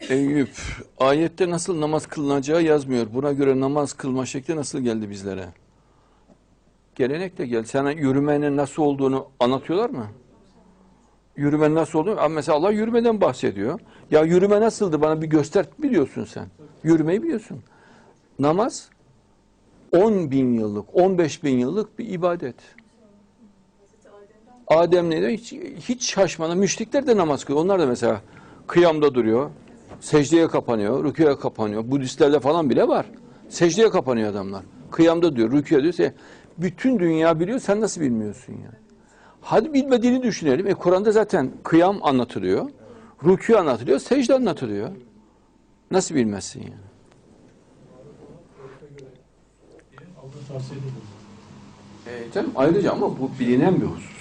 Eyüp, ayette nasıl namaz kılınacağı yazmıyor. Buna göre namaz kılma şekli nasıl geldi bizlere? Gelenekle gel. Sana yürümenin nasıl olduğunu anlatıyorlar mı? Yürümenin nasıl olduğunu, mesela Allah yürümeden bahsediyor. Ya yürüme nasıldı bana bir göster biliyorsun sen. Yürümeyi biliyorsun. Namaz 10 bin yıllık, 15 bin yıllık bir ibadet. Adem diyor? Hiç, hiç şaşmadan müşrikler de namaz kılıyor. Onlar da mesela kıyamda duruyor. Secdeye kapanıyor, rüküye kapanıyor. Budistlerde falan bile var. Secdeye kapanıyor adamlar. Kıyamda diyor, rüküye diyor. Sen- Bütün dünya biliyor, sen nasıl bilmiyorsun yani? Hadi bilmediğini düşünelim. E Kur'an'da zaten kıyam anlatılıyor. Rükû anlatılıyor, secde anlatılıyor. Nasıl bilmezsin yani? E, canım ayrıca ama bu bilinen bir husus.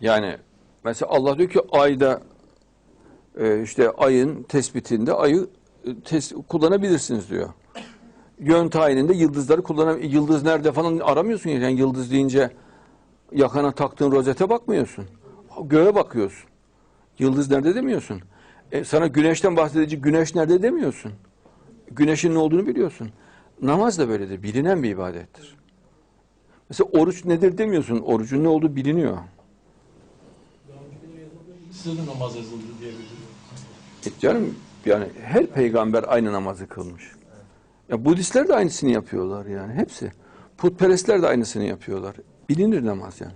Yani mesela Allah diyor ki ayda e, işte ayın tespitinde ayı e, tes- kullanabilirsiniz diyor. Yön tayininde yıldızları kullanam yıldız nerede falan aramıyorsun ya. yani yıldız deyince yakana taktığın rozete bakmıyorsun. Göğe bakıyorsun. Yıldız nerede demiyorsun. E, sana güneşten bahsedici güneş nerede demiyorsun. Güneşin ne olduğunu biliyorsun. Namaz da böyledir. Bilinen bir ibadettir. Mesela oruç nedir demiyorsun. Orucun ne olduğu biliniyor. Size namaz yazıldı diyebilirim. E canım yani her peygamber aynı namazı kılmış. Ya Budistler de aynısını yapıyorlar yani hepsi. Putperestler de aynısını yapıyorlar. Bilinir namaz yani.